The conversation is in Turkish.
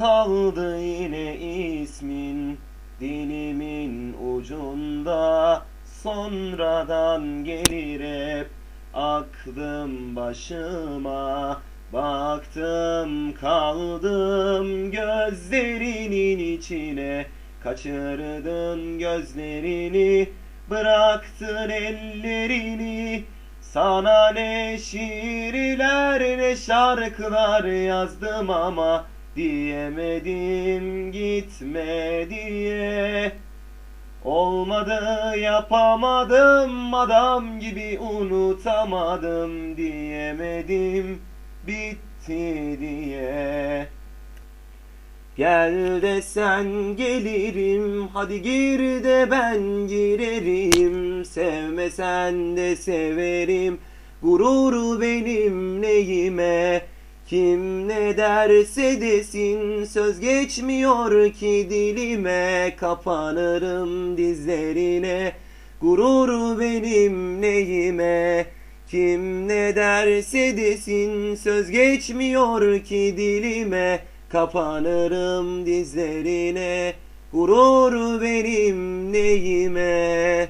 Kaldı yine ismin dilimin ucunda. Sonradan gelir hep aklım başıma. Baktım kaldım gözlerinin içine. Kaçırdın gözlerini Bıraktın ellerini. Sana ne şiirler ne şarkılar yazdım ama Diyemedim gitme diye. Olmadı yapamadım adam gibi unutamadım. Diyemedim bitti diye. Gel desen gelirim hadi gir de ben girerim. Sevmesen de severim gururu benim neyime Kim ne derse desin söz geçmiyor ki dilime. Kapanırım dizlerine gururu benim neyime. Kim ne derse desin söz geçmiyor ki dilime. Kapanırım dizlerine Gurur benim neyime